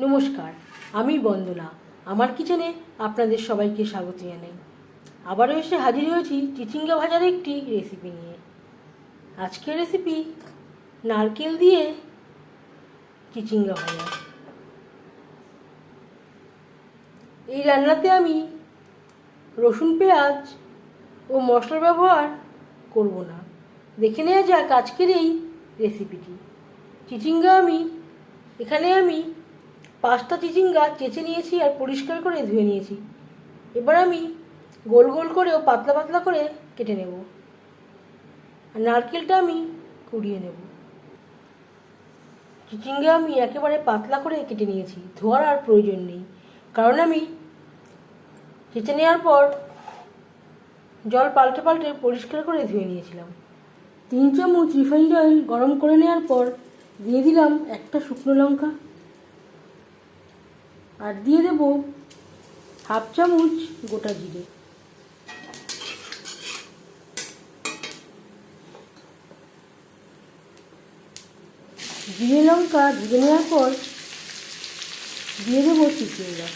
নমস্কার, আমি বন্দনা। আমার কিচেনে আপনাদের সবাইকে স্বাগত জানাই। আবারও এসে হাজির হয়েছি চিচিঙ্গা ভাজার একটি রেসিপি নিয়ে। আজকের রেসিপি নারকেল দিয়ে চিচিঙ্গা ভাজা। এই রান্নাতে আমি রসুন, পেঁয়াজ ও মশলার ব্যবহার করব না। দেখে নেওয়া যাক আজকের এই রেসিপিটি চিচিঙ্গা আমি, এখানে আমি পাঁচটা চিচিঙ্গা চেঁচে নিয়েছি আর পরিষ্কার করে ধুয়ে নিয়েছি। এবার আমি গোল গোল করেও পাতলা পাতলা করে কেটে নেব। আর নারকেলটা আমি কুড়িয়ে নেব। চিচিঙ্গা আমি একেবারে পাতলা করে কেটে নিয়েছি, ধোয়ার আর প্রয়োজন নেই। কারণ আমি চেঁচে নেওয়ার পর জল পাল্টে পাল্টে পরিষ্কার করে ধুয়ে নিয়েছিলাম। তিন চামচ রিফাইন্ড অয়েল গরম করে নেওয়ার পর দিয়ে দিলাম একটা শুকনো লঙ্কা। আর দিয়ে দেব হাফ চামচ গোটা জিরে। জিরে লঙ্কা ভেজে নেওয়ার পর দিয়ে দেবো চিচিঙ্গা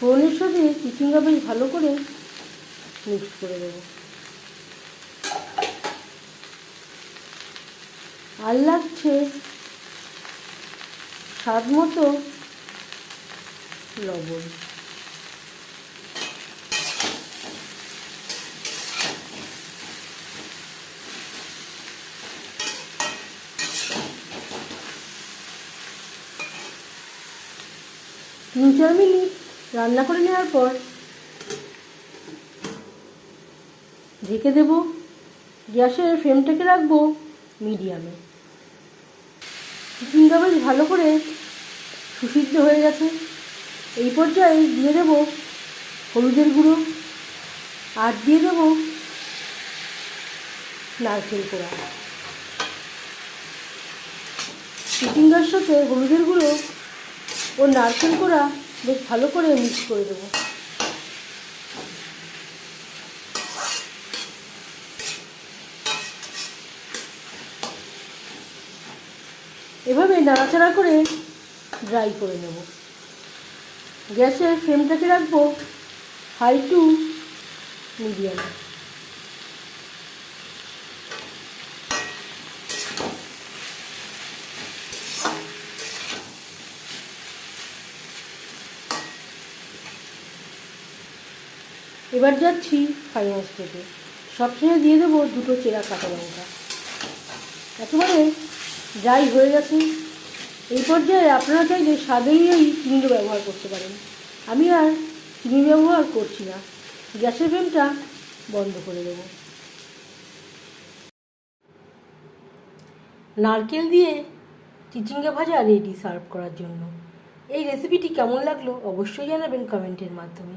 ফোড়নের সাথে চিচিঙ্গা বেশ ভালো করে মিক্স করে দেব। আর লাগছে স্বাদ মতো লবণ। তিন চার মিনিট রান্না করে নেওয়ার পর ঢেকে দেব। গ্যাসের ফ্লেমটাকে রাখব মিডিয়ামে। চিচিঙ্গা বেশ ভালো করে সুসিদ্ধ হয়ে গেছে। এই পর্যায়ে দিয়ে দেব হলুদের গুঁড়ো আর দিয়ে দেব নারকেল কোড়া। চিচিঙ্গার সাথে হলুদের গুঁড়ো ও নারকেল কোড়া বেশ ভালো করে মিক্স করে দেবো। এভাবে নাড়াচাড়া করে ড্রাই করে নেব। গ্যাসের ফ্লেমটাকে রাখব হাই টু মিডিয়ামে। এবার যাচ্ছি ফাইনাল স্টেপে সবশেষে দিয়ে দেবো দুটো চেরা কাঁচা লঙ্কা। একেবারে যাই হয়ে গেছে। এই পর্যায়ে আপনারা চাইলে স্বাদেই ওই চিনিও ব্যবহার করতে পারেন। আমি আর চিনি ব্যবহার করছি না। গ্যাসের ফ্লেমটা বন্ধ করে দেবো। নারকেল দিয়ে চিচিঙ্গা ভাজা রেডি সার্ভ করার জন্য। এই রেসিপিটি কেমন লাগল অবশ্যই জানাবেন কমেন্টের মাধ্যমে।